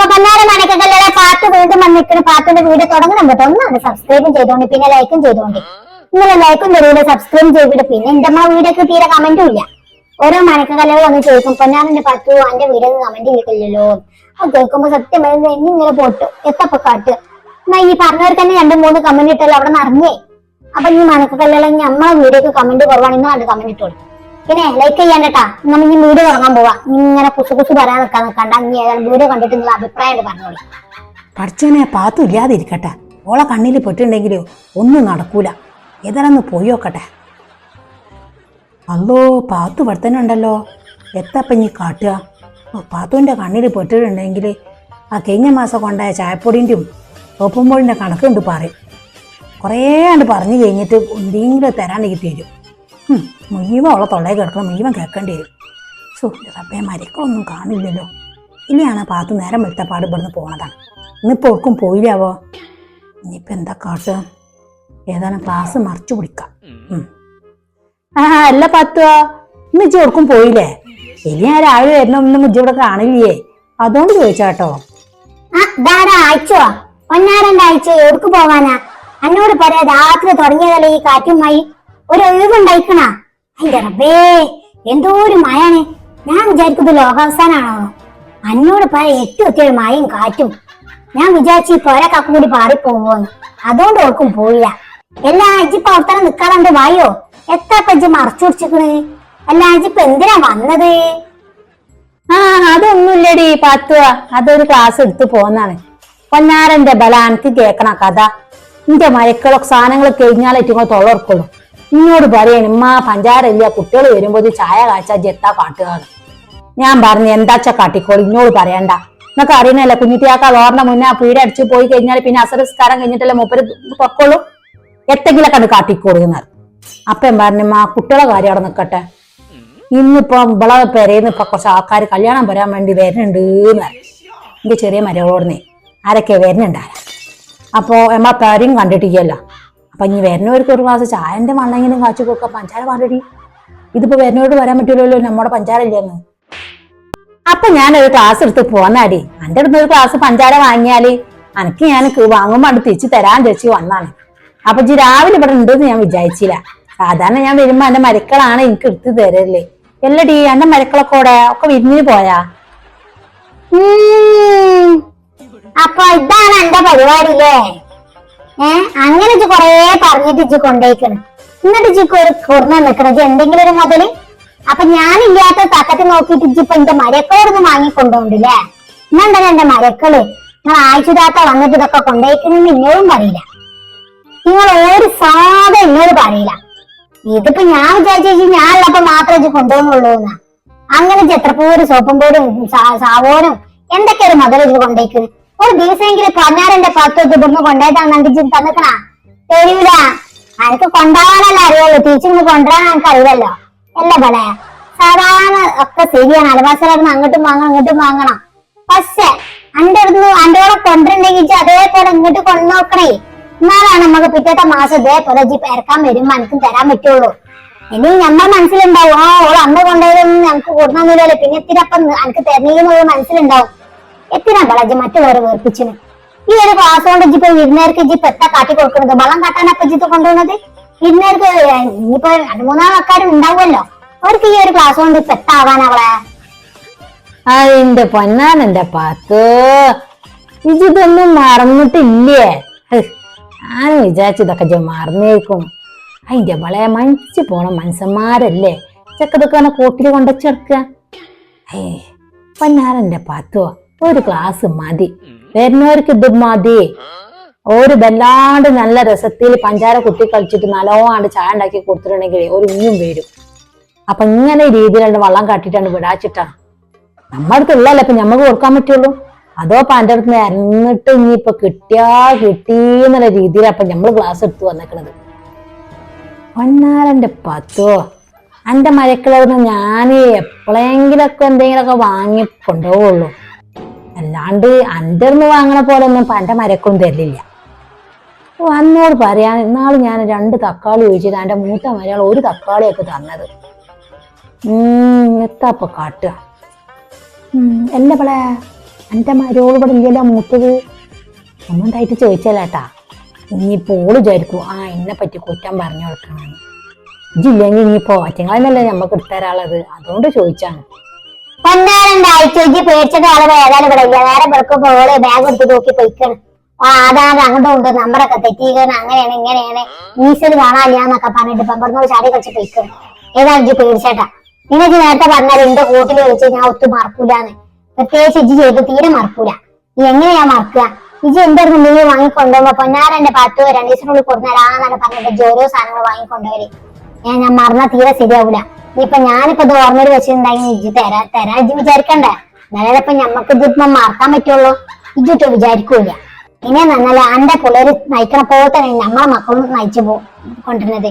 അപ്പൊ പന്നാരം മനക്കല്ലേ പാട്ട് വീണ്ടും വന്നിരിക്കുന്ന പാട്ടിന്റെ വീഡിയോ തുടങ്ങണം കേട്ടോ ഒന്നാണ് സബ്സ്ക്രൈബും ചെയ്തോണ്ട് പിന്നെ ലൈക്കും ചെയ്തോണ്ട്. ഇങ്ങനെ ലൈക്കും തരൂല സബ്സ്ക്രൈബ് ചെയ്തിട്ട് പിന്നെ എന്റെ അമ്മ വീഡിയോക്ക് തീരെ കമന്റും ഇല്ല. ഓരോ മനക്കല്ലുകൾ വന്ന് ചോദിക്കും പൊന്നാറിന്റെ പാട്ട് എന്റെ വീഡിയോ കമന്റ് കേൾക്കില്ലല്ലോ അത് കേൾക്കുമ്പോ സത്യം ഇങ്ങനെ പോട്ടു. എത്തപ്പോ കാട്ട്. എന്നാ ഈ പറഞ്ഞവർ തന്നെ രണ്ട് മൂന്ന് കമന്റ് ഇട്ടല്ലോ അവിടെ നിറഞ്ഞേ. അപ്പൊ ഈ മനക്കല്ലുകൾ ഇനി നമ്മളെ വീഡിയോക്ക് കമന്റ് കുറവാണ്. അത് കമന്റ് ഇട്ടോളൂ. പിന്നെ ലൈക്ക് ചെയ്യാൻ കേട്ടാ നമ്മൾ ഇനി വീഡിയോ തുടങ്ങാൻ പോവാ. ഇങ്ങനെ കുസു കുസു പറയാൻ നിൽക്കാൻ നിൽക്കണ്ട. ഏതായാലും വീഡിയോ കണ്ടിട്ട് നിങ്ങൾ അഭിപ്രായം പറഞ്ഞോളൂ. പഠിച്ചനെ പാത്തു ഇല്ലാതിരിക്കട്ടെ. ഓളെ കണ്ണിൽ പെട്ടിട്ടുണ്ടെങ്കിലോ ഒന്നും നടക്കൂല. ഏതായാലും ഒന്ന് പോയി നോക്കട്ടെ. അല്ലോ പാത്തു ഇവിടെ തന്നെ ഉണ്ടല്ലോ. എത്തപ്പം നീ കാട്ടുക? പാത്തുവിന്റെ കണ്ണിൽ പെട്ടിട്ടുണ്ടെങ്കിൽ ആ കഴിഞ്ഞ മാസം കൊണ്ടായ ചായപ്പൊടിന്റെയും ഒപ്പുമ്പോഴിന്റെ കണക്കുണ്ട് പറയും. കുറേ ആണ്ട് പറഞ്ഞു കഴിഞ്ഞിട്ട് എന്തെങ്കിലും തരാണ്ടെങ്കിൽ തരും. മുഴുവൻ ഉള്ള തൊള്ളയിൽ കിടക്കണം മുഴുവൻ കേൾക്കേണ്ടി വരും. സോ റബ്ബേ മരക്കളൊന്നും കാണില്ലല്ലോ. ഇനിയാണ് പാത്തു നേരം വെളുത്തപ്പാട് ഇവിടുന്ന് പോണതാണ്. ഇന്നിപ്പോൾ ഓർക്കും പോയില്ലാവോ? ഇനിയിപ്പോൾ എന്താ കാട്ട്? ഏതാനും ക്ലാസ് മറിച്ചു പിടിക്കാം. ആ അല്ല പത്തുവോ ഇന്ന് ഇച്ചി ഓർക്കും പോയില്ലേ? ഇനി ഞാൻ രാവിലെ വരുന്ന ഒന്നും ഇജ്ജി ഇവിടെ കാണില്ലേ? അതുകൊണ്ട് ചോദിച്ചാട്ടോ. ആ ദാടാ അയച്ചോ. ഒന്നാരണ്ട അയച്ച എവിടക്ക് പോവാനാ എന്നോട് പറയാ രാത്രി തുടങ്ങിയതല്ലേ ഈ കാറ്റുമായി. ഒരു ഒഴിവുണ്ടായിക്കണ? അതിന്റെ റബ്ബേ എന്തോ ഒരു മഴയാണ്. ഞാൻ വിചാരിക്കുന്നത് ലോകാവസാനാണോ? അന്നോട് പല എട്ട് ഒത്തിരി മഴയും കാറ്റും. ഞാൻ വിചാരിച്ചു ഈ പോരക്കൊക്കെ കൂടി പാറിപ്പോവോന്ന് അതുകൊണ്ട് ഓർക്കും പോയില്ല എല്ലാ അജിപ്പ് അവിടെ നിക്കാറുണ്ട് വായോ? എത്ര പജ്ജ് മറച്ചു പിടിച്ചിക്കണ് അല്ല അജിപ്പ് എന്തിനാ വന്നത്? ആ അതൊന്നുമില്ലടി പത്തുവ അതൊരു ക്ലാസ് എടുത്തു പോന്നാണ്. പൊന്നാരന്റെ ബല കേക്കണ കഥ. ഇന്റെ മരക്കളൊക്കെ സാധനങ്ങൾ കഴിഞ്ഞാലേറ്റുമ്പോൾ തൊള്ളർക്കുള്ളൂ. ഇന്നോട് പറയാണ് ഉമ്മ പഞ്ചാരല്ല കുട്ടികൾ വരുമ്പോൾ ചായ കാച്ചാ ജെത്താ കാട്ടുക ഞാൻ പറഞ്ഞു എന്താച്ച കാട്ടിക്കോളി ഇന്നോട് പറയണ്ട. എന്നൊക്കെ അറിയണല്ലേ കുഞ്ഞിത്തിയാക്ക വേറെ മുന്നേ ആ അടിച്ചു പോയി കഴിഞ്ഞാൽ പിന്നെ അസരസ്കാരം കഴിഞ്ഞിട്ടല്ലേ മൂപ്പര് പൊക്കോളൂ? എത്തെങ്കിലൊക്കെ അത് കാട്ടിക്കോളുന്നത് അപ്പം പറഞ്ഞു ആ കുട്ടികളെ കാര്യം അവിടെ നിൽക്കട്ടെ ഇന്നിപ്പോ ഇവളെ പെരേന്ന് ഇപ്പൊ കുറച്ച് ആൾക്കാർ കല്യാണം വരാൻ വേണ്ടി വരുന്നുണ്ട് എന്റെ ചെറിയ മരകളോടനെ ആരൊക്കെ വരുന്നുണ്ട് ആരാ? അപ്പോ നമ്മളെ പേരെയും കണ്ടിട്ടില്ലല്ലോ. അപ്പൊ ഇനി വരുന്നവർക്ക് ഒരു ഗ്ലാസ് ചായന്റെ മണ്ണെങ്കിലും കാച്ചു കൊടുക്കാം പഞ്ചാര പാടടി ഇതിപ്പോ വരുന്നവരോട് വരാൻ പറ്റില്ലല്ലോ നമ്മുടെ പഞ്ചാര ഇല്ലെന്ന് അപ്പൊ ഞാനൊരു ക്ലാസ് എടുത്ത് പോന്നാടി. എന്റെ അടുത്ത് ഒരു ക്ലാസ് പഞ്ചാര വാങ്ങിയാൽ എനിക്ക് ഞാൻ വാങ്ങുമ്പോ അത് തിരിച്ചു തരാൻ ചേച്ചി വന്നാണ്. അപ്പൊ ജി രാവിലെ ഇവിടെ ഉണ്ടെന്ന് ഞാൻ വിചാരിച്ചില്ല. സാധാരണ ഞാൻ വരുമ്പോ എന്റെ മരക്കളാണ് എനിക്ക് എടുത്ത് തരല്ലേ എല്ലടി എന്റെ മരക്കളൊക്കെ കൂടെ ഒക്കെ വിരിഞ്ഞു പോയാ. അപ്പൊ ഇതാണ് എന്റെ പരിപാടില്ലേ ഏ അങ്ങനെ ഇജ്ജ് കൊറേ പറഞ്ഞിട്ട് ഇജ്ജ് കൊണ്ടേക്കണ്. എന്നിട്ട് ഇജ്ജിക്ക് ഒരു കുർണ നിൽക്കണം ജി എന്തെങ്കിലും ഒരു മുതൽ? അപ്പൊ ഞാനില്ലാത്ത തക്കത്ത് നോക്കിയിട്ട് ജിപ്പൊ എന്റെ മരക്കളോടൊന്ന് വാങ്ങിക്കൊണ്ടോണ്ടില്ലേ എന്നുണ്ടല്ലോ എന്റെ മരക്കൾ? നിങ്ങൾ ആഴ്ചതാത്ത വന്നിട്ട് ഇതൊക്കെ കൊണ്ടേക്കണെന്ന് ഇന്നോടും പറയില്ല. നിങ്ങൾ ഒരു സാധനം എന്നോട് പറയില്ല. ഇതിപ്പോ ഞാൻ വിചാരിച്ചു ഞാനുള്ളപ്പോ മാത്രമേ ഇജ്ജ് കൊണ്ടുപോകുന്നുള്ളൂ എന്നാ. അങ്ങനെ ചെത്രപ്പൂര് സോപ്പും പോടും സാവോനും എന്തൊക്കെ ഒരു മുതൽ ഇത് ഒരു ദിവസമെങ്കിലും പതിനാറിന്റെ പത്ത് ഇവിടുന്ന് കൊണ്ടേട്ടാണ് എനിക്ക് തന്നിക്കണ? തരൂല എനിക്ക് കൊണ്ടാവാനല്ലേ അറിയുള്ളൂ. തിരിച്ചിങ്ങ് കൊണ്ടുവരാൻ എനിക്ക് അറിയില്ലല്ലോ. അല്ല പോലെ? സാധാരണ ഒക്കെ ശരിയാണ്. അലവാസലായിരുന്നു അങ്ങോട്ടും വാങ്ങണം അങ്ങോട്ടും വാങ്ങണം. പക്ഷേ അന്റെ അടുത്ത് അന്റെ കൂടെ കൊണ്ടുണ്ടെങ്കിൽ അതേപോലെ ഇങ്ങോട്ട് കൊണ്ടുനോക്കണേ. എന്നാലാണ് നമുക്ക് പിറ്റത്തെ മാസം ഇതേപോലെ ജി ഇറക്കാൻ വരുമ്പോ എനിക്കും തരാൻ പറ്റുള്ളൂ. ഇനി നമ്മുടെ മനസ്സിലുണ്ടാവും ആ ഓൾ അന്ന് കൊണ്ടുപോയതൊന്നും ഞങ്ങൾക്ക് കൊടുക്കാൻ പിന്നെ എത്തിനപ്പം എനിക്ക് തരണീന്നുള്ള മനസ്സിലുണ്ടാവും. എത്തിനാ ബളജി മറ്റുള്ളവരെ വേർപ്പിച്ചിന്. ഈ ഒരു ക്ലാസ് കൊണ്ട് ഇജ്ജിപ്പോ വിരുന്നേർക്ക് ഇജ്ജിപ്പോ എത്താ കാട്ടി കൊടുക്കുന്നത്? വളം കാട്ടാനൊക്കെ ഇജ്ജിത്ത് കൊണ്ടുവന്നത്? വിരുന്നേർക്ക് ഇനിയിപ്പോ രണ്ടു മൂന്നാൽ ആൾക്കാരും ഉണ്ടാവുമല്ലോ. അവർക്ക് ഈ ഒരു ക്ലാസ് കൊണ്ട് ഇപ്പൊ എത്താവാൻ അവളെ? അതിന്റെ പൊന്നാനെന്റെ പാത്ത്. ഇജിതൊന്നും മറന്നിട്ടില്ലേ? ഞാൻ വിചാരിച്ചു ഇതൊക്കെ ഇജ്ജ് മറന്നേക്കും. അതിന്റെ വളയെ മനുഷ്യ പോണ മനുഷ്യന്മാരല്ലേ? ചെക്കതൊക്കെ കൂട്ടിൽ കൊണ്ടുവച്ചെടുക്ക ഏ പൊന്നാരന്റെ പത്തോ? ഒരു ഗ്ലാസ് മതി. വരുന്നവർക്ക് ഇത് മതി. ഒരു വല്ലാണ്ട് നല്ല രസത്തിൽ പഞ്ചാര കുത്തി കളിച്ചിട്ട് നല്ലോണ്ട് ചായ ഉണ്ടാക്കി കൊടുത്തിട്ടുണ്ടെങ്കിൽ ഒരു ഇനിയും വരും. അപ്പൊ ഇങ്ങനെ രീതിയിലാണ് വള്ളം കാട്ടിട്ടാണ് വിടാച്ചിട്ടാ. നമ്മുടെ അടുത്തുള്ളല്ലേ ഇപ്പൊ ഞമ്മക്ക് കൊടുക്കാൻ പറ്റുള്ളൂ? അതോ എന്റെ അടുത്ത് ഇറങ്ങിട്ട് ഇപ്പൊ കിട്ടിയാ കിട്ടി എന്നുള്ള രീതിയിൽ അപ്പൊ നമ്മൾ ക്ലാസ് എടുത്ത് വന്നേക്കണത്. പൊന്നാരന്റെ പത്തോ? എന്റെ മരക്കളൊന്നും ഞാൻ എപ്പോഴെങ്കിലൊക്കെ എന്തെങ്കിലുമൊക്കെ വാങ്ങി കൊണ്ടുപോവുള്ളൂ അല്ലാണ്ട് അന്റെന്ന് വാങ്ങണ പോലെ ഒന്നും പന്റെ മരക്കും തരില്ല വന്നോട് പറയാൻ ഇന്നാൾ ഞാൻ രണ്ട് തക്കാളി ഒഴിച്ചിട്ട് എന്റെ മൂത്ത മരയാൾ ഒരു തക്കാളിയൊക്കെ തന്നത്. എത്താ എത്താപ്പൊ കാട്ടുക. അല്ല പളെ എന്റെ മരോൾ ഇവിടെ ഇല്ലല്ലോ മൂത്തത്. ഒന്നുണ്ടായിട്ട് ചോദിച്ചാലേട്ടാ ഇനിയിപ്പോൾ ഓൾ വിചാരിക്കും ആ എന്നെ പറ്റി കുറ്റം പറഞ്ഞു കൊടുക്കണമെന്ന് ഇജില്ലെങ്കിൽ ഇനിയിപ്പോ ഒറ്റങ്ങളെന്നല്ലേ നമുക്ക് എടുത്തരാളത് അതുകൊണ്ട് ചോദിച്ചാണ്. ഇജ്ജ് പേടിച്ചിട്ട് ആൾ ഏതായാലും ഇവിടെ ഇല്ല. നേരെ വെറുക്കുമ്പോ ഓൾ ബാഗ് എടുത്ത് നോക്കി പൊയ്ക്കണം. ആ അതാണ് അങ്ങോട്ടും ഉണ്ട് നമ്പറൊക്കെ തെറ്റിക്കണം അങ്ങനെയാണ് ഇങ്ങനെയാണ്. ഈശ്വര് കാണാനില്ല എന്നൊക്കെ പറഞ്ഞിട്ട് ഇപ്പൊ പറഞ്ഞോട് ചാടി കളിച്ച് പൊയ്ക്കണം. ഏതാണ് ഇജ്ജ് പേടിച്ചേട്ടാ. നിനക്ക് നേരത്തെ പറഞ്ഞാൽ എന്റെ കൂട്ടിൽ വെച്ച് ഞാൻ ഒത്തു മറക്കൂലാന്ന്. പ്രത്യേകിച്ച് ഇജ്ജ് ചെയ്ത് തീരെ മറക്കൂല. എങ്ങനെയാ മറക്കുക? ഇജ്ജ് എന്തായിരുന്നു നീ വാങ്ങിക്കൊണ്ടുപോകുമ്പോ പൊന്നാരന്റെ പത്ത് രണ്ടു ദിവസത്തിനുള്ളിൽ കൊടുത്തരാന്നാണ് പറഞ്ഞിട്ട് ജോലിയോ സാധനങ്ങൾ വാങ്ങിക്കൊണ്ടുവരെ. ഞാൻ മറന്നാ തീരെ ശരിയാവൂല. ഇനിയിപ്പൊ ഞാനിപ്പോ ഇത് ഓർമ്മയിൽ വെച്ചിട്ടുണ്ടെങ്കിൽ ഇജ്ജ് തരാ തരാ ഇജ്ജ് വിചാരിക്കണ്ടേ. നല്ലപ്പോ ഇപ്പൊ ഞമ്മക്ക് ഇതിപ്പോ മറക്കാൻ പറ്റുള്ളൂ. ഇജ്ജിട്ട് വിചാരിക്കൂല ഇനി നന്നല്ല അന്റെ പിള്ളേര് നയിക്കണ പോലെ തന്നെ നമ്മളെ മക്കളും നയിച്ചു പോ കൊണ്ടിരുന്നത്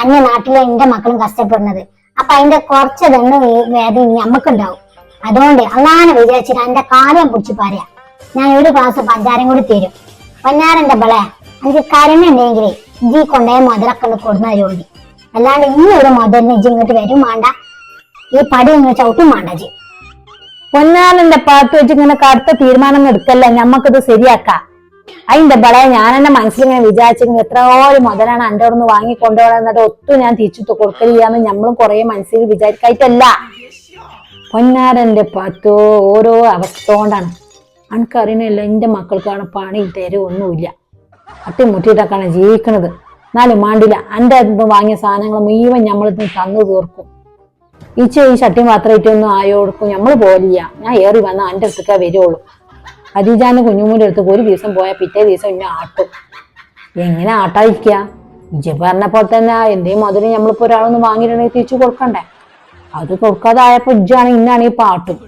അന്യ നാട്ടിലെ എന്റെ മക്കളും കഷ്ടപ്പെടുന്നത്. അപ്പൊ അതിന്റെ കുറച്ച് തന്നെ വേദന ഞമ്മക്കുണ്ടാവും. അതുകൊണ്ട് അങ്ങനെ വിചാരിച്ചിട്ട് അന്റെ കാര്യം പിടിച്ച് പറയാ ഞാൻ ഒരു ഗ്ലാസ് പഞ്ചാരം കൂടി തരും. പഞ്ഞാരന്റെ ബളെ? എനിക്ക് കരുണുണ്ടെങ്കിൽ ജീ കൊണ്ടേ മുതലൊക്കെ കൊടുന്ന ജോലി. അല്ലാണ്ട് ഈ ഒരു മുതലിന് ഇജ്ജ് ഇങ്ങോട്ട് വരും വേണ്ട ഈ പടി ഇങ്ങനെ ചവിട്ടും വേണ്ട ജി പൊന്നാലന്റെ പാട്ട് വെച്ച് ഇങ്ങനെ കടുത്ത തീരുമാനം എടുക്കല്ല. ഞമ്മക്കിത് ശരിയാക്കാം. അതിന്റെ ബളെ ഞാൻ എന്നെ മനസ്സിലിങ്ങനെ വിചാരിച്ചിരുന്നു എത്രയോ മുതലാണ് എന്റെ അവിടെ നിന്ന് വാങ്ങിക്കൊണ്ടുപോകണം എന്നിട്ട് ഒത്തു ഞാൻ തിരിച്ചു കൊടുക്കലില്ലാന്ന് നമ്മളും കുറെ മനസ്സിൽ വിചാരിക്കായിട്ടല്ല. പൊന്നാരന്റെ പാത്തോ ഓരോ അവസ്ഥ കൊണ്ടാണ്. അനക്കറിയണില്ല എന്റെ മക്കൾക്കാണ് പണി തരും ഒന്നുമില്ല അട്ടിമുട്ടിയിട്ടൊക്കെയാണ് ജീവിക്കണത്. എന്നാലും മാണ്ടില്ല. എന്റെ അടുത്ത് വാങ്ങിയ സാധനങ്ങൾ മുഴുവൻ നമ്മളിന്ന് തന്നു തീർക്കും. ഈച്ച ഈ ചട്ടി മാത്രമായിട്ടൊന്നും ആയോ കൊടുക്കും നമ്മൾ പോലില്ല ഞാൻ ഏറി വന്നാൽ എന്റെ അടുത്തേക്കേ വരുള്ളൂ അരിജാന്റെ കുഞ്ഞുമൂന്റെ അടുത്ത് ഒരു ദിവസം പോയാൽ പിറ്റേ ദിവസം ഇന്നെ ആട്ടും. എങ്ങനെ ആട്ടാതിരിക്കുക? ഇജ്ജ പറഞ്ഞ പോലെ തന്നെ എന്തേ മധുരം നമ്മളിപ്പോൾ ഒരാളൊന്ന് വാങ്ങിയിട്ടുണ്ടെങ്കിൽ തിരിച്ചു കൊടുക്കണ്ടേ? അത് കൊടുക്കാതെ ആയപ്പോൾ ഇജ്ജാണ് ഇന്നാണ് ഈ പാട്ടും.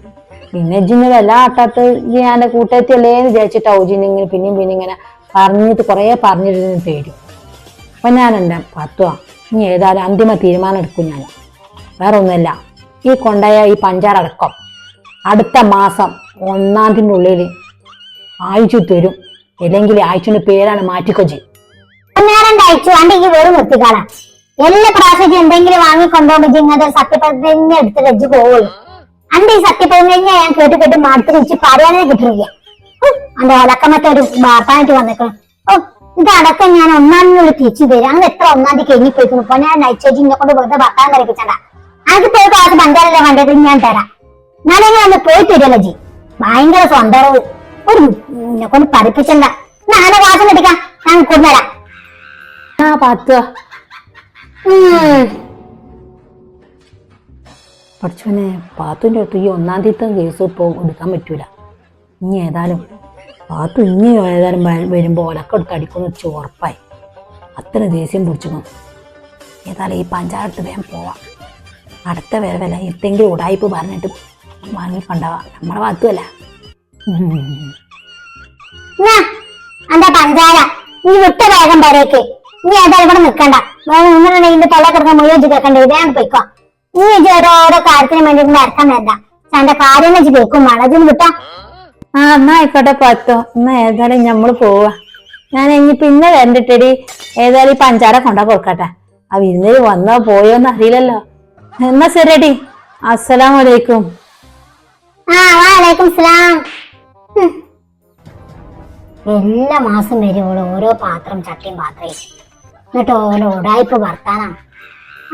പിന്നെ ഇജ്ജിന് വില ആട്ടാത്ത ഞാൻ എന്റെ കൂട്ടത്തിലേ വിചാരിച്ചിട്ടാവും ഇജ്ജിനിങ്ങനെ പിന്നെയും പിന്നെ ഇങ്ങനെ പറഞ്ഞിട്ട് കുറേ പറഞ്ഞിരുന്നു പേരും അപ്പൊ ഞാനെന്റെ പത്തുവാ. ഇനി ഏതായാലും അന്തിമ തീരുമാനം എടുക്കും ഞാൻ. വേറെ ഒന്നുമില്ല ഈ കൊണ്ടായ ഈ പഞ്ചാറടക്കം അടുത്ത മാസം ഒന്നാം ഉള്ളിൽ ആഴ്ച തരും. ഇല്ലെങ്കിൽ ആഴ്ചയുടെ പേരാണ് മാറ്റിക്കൊച്ചി. അയച്ചു. ഈ വെറും നിർത്തിക്കാളാം എല്ലാ പ്രാവശ്യം എന്തെങ്കിലും വാങ്ങിക്കൊണ്ടുപോകുമ്പോ ഇജ്ജ് ഇങ്ങനത്തെ സത്യപ്രതിജ്ഞ എടുത്ത് വെച്ച് പോവുള്ളൂ. അന്റെ ഈ സത്യപ്രതിജ്ഞ ഞാൻ കേട്ട് കേട്ട് മടുത്ത് വെച്ച് പറയാനേ കിട്ടുന്നില്ല. അന്റെ ഒലക്കമത്തെ ഒരു വാർത്താനായിട്ട് വന്നേക്കണം. ഓ ഇത് അടക്കം ഞാൻ ഒന്നാം തീയതി തിരിച്ചു തരും. അങ്ങനെ എത്ര ഒന്നാം തീയതി കഴിഞ്ഞു പോയിക്കുന്നു? ഇപ്പൊ ഞാൻ നയിച്ചേച്ചി ഇന്നെ കൊണ്ട് വെറുതെ ഭർത്താൻ കറിപ്പിച്ചണ്ട അത് പോയി ക്ലാസ് പഞ്ചായത്തിലെ വേണ്ടത് ഞാൻ തരാം. നാളെ ഒന്ന് പോയി തരുമല്ലോ ജി. ഭയങ്കര സ്വന്തവും ഒരു എന്നെ കൊണ്ട് പഠിപ്പിച്ചണ്ട നാളെ ക്ലാസ് കിട്ടിക്കാം ഞാൻ കൊണ്ടുവരാം ആ പത്ത് പഠിച്ചവനെ പാത്തുന്റെ അടുത്ത് ഈ ഒന്നാം തീയതി കേസ് ഇപ്പോൾ എടുക്കാൻ പറ്റൂല. ഇനി ഏതായാലും പാത്തു ഇനി ഏതായാലും വരുമ്പോൾ വരുമ്പോ ഒലക്കെടുത്ത് അടിക്കുന്ന വെച്ച് ഉറപ്പായി. അത്ര ദേഷ്യം പിടിച്ചു ഏതായാലും ഈ പഞ്ചായത്ത് വേഗം പോവാം. അടുത്ത വരവല്ല എന്തെങ്കിലും ഉടായ്പ് പറഞ്ഞിട്ട് വാങ്ങിക്കൊണ്ടാവാ നമ്മളെ ഭാഗത്തുമല്ല. അന്റെ പഞ്ചാര നീ ഓരോ കാര്യത്തിന് വേണ്ടി നടത്താൻ വേണ്ട എന്റെ കാര്യം വെച്ച് കേൾക്കും. വേണം വിട്ടാ ആ എന്നാ ആയിക്കോട്ടെ പത്തോ. എന്നാ ഏതായാലും നമ്മൾ പോവാ. ഞാൻ ഇനി പിന്നെ വരണ്ടിട്ടടി. ഏതായാലും ഈ പഞ്ചാര കൊണ്ടാ കൊടുക്കട്ടെ. ആ വിരുന്നിൽ വന്നോ പോയോന്ന് അറിയില്ലല്ലോ. എന്നാ ശരിയടി. അസ്സലാം വലൈക്കും. എല്ലാ മാസം വരുമ്പോൾ ഓരോ പാത്രം ചട്ടിയും പാത്രം എന്നിട്ട് ഓരോ ഉടായ്പ വർത്താനാണ്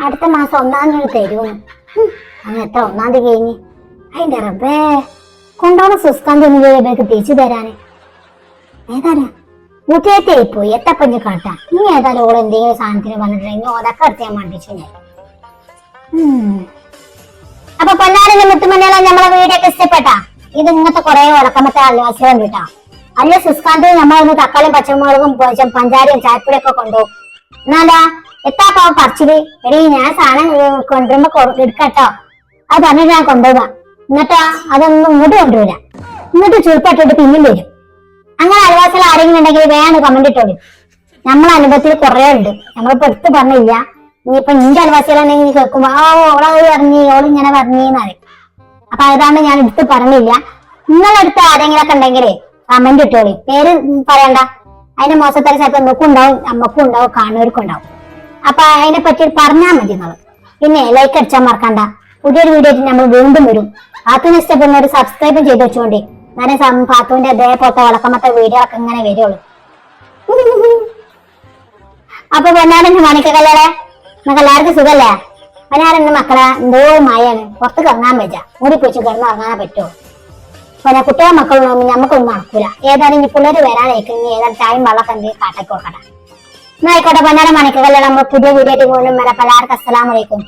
അടുത്ത മാസം ഒന്നാം തീയതി തരുമെന്ന് ഹും. അങ്ങനെ എത്ര ഒന്നാം തീയതി കഴിഞ്ഞ്. അതിന്റെ റബ്ബേ. കൊണ്ടുപോകുന്ന സുസ്കാന്ത് ഒന്ന് ഇവർക്ക് തിരിച്ചു തരാന്? ഏതായാലും മുറ്റേറ്റായി പോയി എത്തപ്പഞ്ഞ് കാട്ടാ. ഇനി ഏതായാലും ഓൾ എന്തെങ്കിലും സാധനത്തിന് വന്നിട്ടുണ്ടെങ്കിൽ അതൊക്കെ അടുത്ത് ഞാൻ മണ്ടിച്ചു ഞാൻ. അപ്പൊ പൊന്നാരന്റെ മുത്തുമണികളെ നമ്മളെ വീടൊക്കെ ഇഷ്ടപ്പെട്ടാ? ഇത് ഇങ്ങനത്തെ കുറെ ഉറക്കമത്തെ അൽവാസികൾ കിട്ടാ അല്ല സുസ്കാന്ത്? നമ്മളൊന്ന് തക്കാളിയും പച്ചമുളകും പഞ്ചാരിയും ചായപ്പൊടിയൊക്കെ കൊണ്ടുപോകും എന്നാലാ എത്താ പാവം എടീ ഞാൻ സാധനം കൊണ്ടുവരുമ്പോ എടുക്കട്ടോ. അത് പറഞ്ഞിട്ട് ഞാൻ കൊണ്ടുപോകാം എന്നിട്ടാ അതൊന്നും ഇങ്ങോട്ട് കൊണ്ടുവരില്ല. ഇങ്ങോട്ട് ചുരുപ്പട്ടിട്ട് പിന്നും വരും. അങ്ങനെ അയൽവാസികൾ ആരെങ്കിലും ഉണ്ടെങ്കിൽ വേണം കമന്റ് ഇട്ടോളൂ നമ്മളെ അനുഭവത്തിൽ കുറെ ഉണ്ട്. നമ്മളിപ്പോ എടുത്ത് പറഞ്ഞില്ല. ഇനിയിപ്പൊ നിന്റെ അയൽവാസികളാണെങ്കിൽ കേൾക്കുമ്പോ ആ ഓളെ പറഞ്ഞു ഓൾ ഇങ്ങനെ പറഞ്ഞീന്നറിയും അപ്പൊ അതാണ് ഞാൻ എടുത്ത് പറഞ്ഞില്ല. നിങ്ങളടുത്ത് ആരെങ്കിലും ഒക്കെ ഉണ്ടെങ്കിൽ കമന്റ് ഇട്ടോളി പേര് പറയണ്ട. അതിന്റെ മോശത്തര ചിലപ്പോ നമുക്കും ഉണ്ടാവും നമ്മക്കും ഉണ്ടാവും കാണുന്നവർക്കും ഉണ്ടാവും. അപ്പൊ അതിനെ പറ്റി പറഞ്ഞാൽ മതി നമ്മൾ പിന്നെ ലൈക്ക് അടിച്ചാൽ മറക്കണ്ട. പുതിയൊരു വീഡിയോ നമ്മൾ വീണ്ടും വരും. ഇഷ്ടപ്പെടുന്ന ഒരു സബ്സ്ക്രൈബും ചെയ്ത് വെച്ചോണ്ടി. നല്ല പാത്തുവിന്റെ അതേപോലത്തെ വളക്കമത്തെ വീഡിയോ ഒക്കെ ഇങ്ങനെ വരുള്ളൂ. അപ്പൊ പൊന്നാടന്റെ മണിക്കല്ലേടെ നമുക്ക് എല്ലാവർക്കും സുഖല്ലേ? പൊന്നാടന്റെ മക്കളെ എന്തോ മയാണ് പുറത്ത് കിറങ്ങാൻ പറ്റാ മൂടി പിടിച്ച് കിടന്ന് ഇറങ്ങാൻ പറ്റുമോ പിന്നെ കുട്ടികളെ മക്കളൊന്നും നമുക്കൊന്നും നടക്കൂല. ഏതായാലും ഇനി പിള്ളേർ വരാനായിരിക്കും. ഇനി ചായം വെള്ളമൊക്കെ എന്തെങ്കിലും കാട്ടൊക്കെ കൊടുക്കട്ടെ എന്നാ ആയിക്കോട്ടെ പൊന്നാടൻ മണിക്കല്ലേടെ നമ്മൾ പുതിയ വീഡിയോ ആയിട്ട് കൊണ്ടും വരാം. എല്ലാവർക്കും അസ്സലാമലൈക്കും